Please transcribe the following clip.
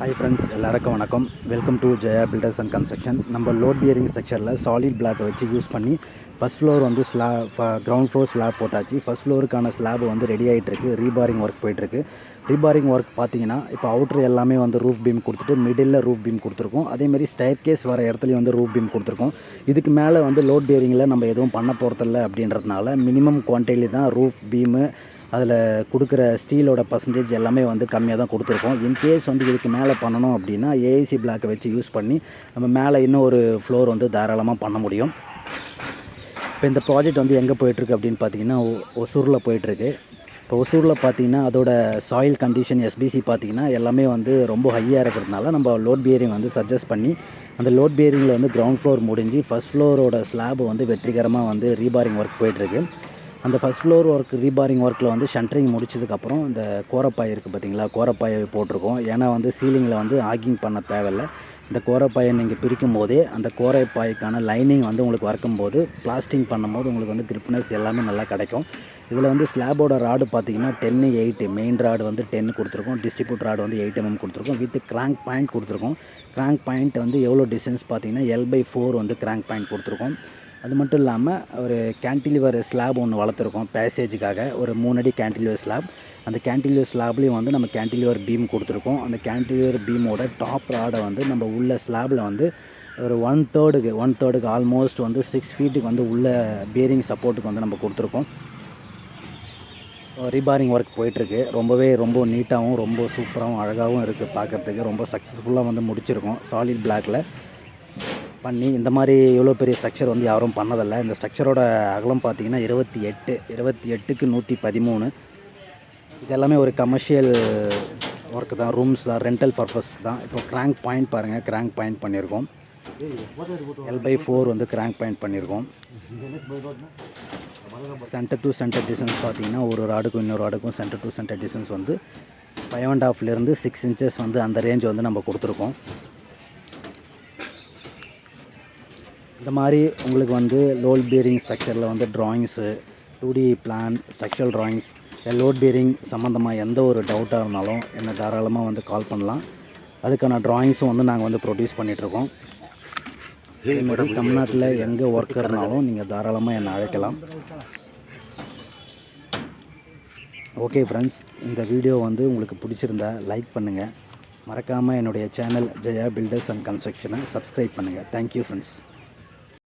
Hi friends எல்லாருக்கும் வணக்கம். Welcome to Jaya builders and construction நம்ம லோட் பியரிங் செக்ஷனில் சாலிட் பிளாக்கை வச்சு யூஸ் பண்ணி ஃபஸ்ட் ஃப்ளோர் வந்து ஸ்லா கிரவுண்ட் ஃப்ளோர் ஸ்லாப் போட்டாச்சு. ஃபஸ்ட் ஃப்ளோருக்கான ஸ்லாப் வந்து ரெடி ஆகிட்டுருக்கு ரீபாரிங் ஒர்க் போயிட்டுருக்கு. ரீபாரிங் ஒர்க் பார்த்தீங்கன்னா இப்போ அவுட்ரு எல்லாமே வந்து ரூஃப் பீம் கொடுத்துட்டு மிடில் ரூஃப் பீம் கொடுத்துருக்கோம். அதேமாதிரி ஸ்டைர் கேஸ் வர இடத்துலையும் வந்து ரூஃப் பீம் கொடுத்துருக்கோம். இதுக்கு மேலே வந்து லோட் பியரிங்கில் நம்ம எதுவும் பண்ண போகிறதில்ல அப்படின்றதுனால மினிமம் குவான்டிட்டி தான் ரூஃப் பீமு அதில் கொடுக்குற ஸ்டீலோட பர்சன்டேஜ் எல்லாமே வந்து கம்மியாக தான் கொடுத்துருக்கோம். இன்கேஸ் வந்து இதுக்கு மேலே பண்ணணும் அப்படின்னா ஏஐசி பிளாக்கை வச்சு யூஸ் பண்ணி நம்ம மேலே இன்னும் ஒரு ஃப்ளோர் வந்து தாராளமாக பண்ண முடியும். இப்போ இந்த ப்ராஜெக்ட் வந்து எங்கே போயிட்டுருக்கு அப்படின்னு பார்த்தீங்கன்னா ஒசூரில் போயிட்டுருக்கு. இப்போ ஒசூரில் பார்த்தீங்கன்னா அதோட சாயில் கண்டிஷன் எஸ்பிசி பார்த்தீங்கன்னா எல்லாமே வந்து ரொம்ப ஹையாக இருக்கிறதுனால நம்ம லோட் பியரிங் வந்து சஜஸ்ட் பண்ணி அந்த லோட் பியரிங்கில் வந்து கிரவுண்ட் ஃப்ளோர் முடிஞ்சு ஃபஸ்ட் ஃப்ளோரோட ஸ்லாப் வந்து வெற்றிகரமாக வந்து ரீபாரிங் ஒர்க் போயிட்டுருக்கு. அந்த ஃபஸ்ட் ஃப்ளோர் ஒர்க் ரீபாரிங் ஒர்க்கில் வந்து ஷன்ட்ரிங் முடிச்சதுக்கப்புறம் இந்த கோரப்பாய் இருக்குது பார்த்தீங்களா கோரப்பாயை போட்டிருக்கோம். ஏன்னா வந்து சீலிங்கில் வந்து ஆகிங் பண்ண தேவையில்ல. இந்த கோரப்பாயை நீங்கள் பிரிக்கும் போதே அந்த கோரைப்பாய்க்கான லைனிங் வந்து உங்களுக்கு வறுக்கும்போது பிளாஸ்டிங் பண்ணும்போது உங்களுக்கு வந்து கிரிப்னஸ் எல்லாமே நல்லா கிடைக்கும். இதில் வந்து ஸ்லாபோட ராடு பார்த்தீங்கன்னா டென்னு எயிட்டு மெயின் ராடு வந்து டென் கொடுத்துருக்கோம். டிஸ்ட்ரிபியூட் ராடு வந்து எயிட் எம்எம் கொடுத்துருக்கோம். வித் கிராங்க் பாயிண்ட் கொடுத்துருக்கோம். கிராங்க் பாயிண்ட் வந்து எவ்வளோ டிஸ்டன்ஸ் பார்த்தீங்கன்னா எல் பை ஃபோர் வந்து கிராங்க் பாயிண்ட் கொடுத்துருக்கோம். அது மட்டும் இல்லாமல் ஒரு கேன்டிலிவர் ஸ்லாப் ஒன்று வளர்த்துருக்கோம் பேசேஜுக்காக ஒரு மூணு அடி கேன்டிலிவர் ஸ்லாப் அந்த கேன்டிலிவர் ஸ்லாப்லேயும் வந்து நம்ம கேன்டிலிவர் பீம் கொடுத்துருக்கோம். அந்த கேன்டிலிவர் பீமோட டாப் ராடை வந்து நம்ம உள்ள ஸ்லாபில் வந்து ஒரு ஒன் தேர்டுக்கு ஒன் தேர்டுக்கு ஆல்மோஸ்ட் வந்து சிக்ஸ் ஃபீட்டுக்கு வந்து உள்ள பேரிங் சப்போர்ட்டுக்கு வந்து நம்ம கொடுத்துருக்கோம். ரீபாரிங் ஒர்க் போயிட்டுருக்கு. ரொம்பவே ரொம்ப நீட்டாகவும் ரொம்ப சூப்பராகவும் அழகாகவும் இருக்குது பார்க்குறதுக்கு. ரொம்ப சக்ஸஸ்ஃபுல்லாக வந்து முடிச்சிருக்கோம். சாலிட் பிளாக்கில் பண்ணி இந்த மாதிரி இவ்வளோ பெரிய ஸ்ட்ரக்சர் வந்து யாரும் பண்ணதில்லை. இந்த ஸ்ட்ரக்சரோட அகலம் பார்த்தீங்கன்னா இருபத்தி எட்டு இருபத்தி எட்டுக்கு நூற்றி பதிமூணு. இது எல்லாமே ஒரு கமர்ஷியல் ஒர்க்கு தான் ரூம்ஸ் தான் ரெண்டல் பர்பஸ்க்கு தான். இப்போ கிராங்க் பாயிண்ட் பாருங்கள் கிராங்க் பாயிண்ட் பண்ணியிருக்கோம். எல் பை ஃபோர் வந்து கிராங்க் பாயிண்ட் பண்ணியிருக்கோம். சென்டர் டு சென்டர் டிஸ்டன்ஸ் பார்த்தீங்கன்னா ஒரு ஆடுக்கும் இன்னொரு ஆடுக்கும் சென்டர் டு சென்டர் டிஸ்டன்ஸ் வந்து ஃபைவ் அண்ட் ஹாஃப்லேருந்து சிக்ஸ் இன்ச்சஸ் வந்து அந்த ரேஞ்ச் வந்து நம்ம கொடுத்துருக்கோம். இந்த மாதிரி உங்களுக்கு வந்து லோட் பியரிங் ஸ்ட்ரக்சரில் வந்து drawings two D plan structural drawings load bearing சம்மந்தமாக எந்த ஒரு டவுட்டாக இருந்தாலும் என்னை தாராளமாக வந்து கால் பண்ணலாம். அதுக்கான ட்ராயிங்ஸும் வந்து நாங்கள் வந்து ப்ரொடியூஸ் பண்ணிகிட்ருக்கோம் இதேமாதிரி தமிழ்நாட்டில் எங்கே ஒர்க்கர்னாலும் நீங்கள் தாராளமாக என்னை அழைக்கலாம். ஓகே ஃப்ரெண்ட்ஸ் இந்த வீடியோ வந்து உங்களுக்கு பிடிச்சிருந்தா லைக் பண்ணுங்கள் மறக்காமல் என்னுடைய சேனல் ஜெயா பில்டர்ஸ் அண்ட் கன்ஸ்ட்ரக்ஷனை சப்ஸ்கிரைப் பண்ணுங்கள் தேங்க்யூ ஃப்ரெண்ட்ஸ்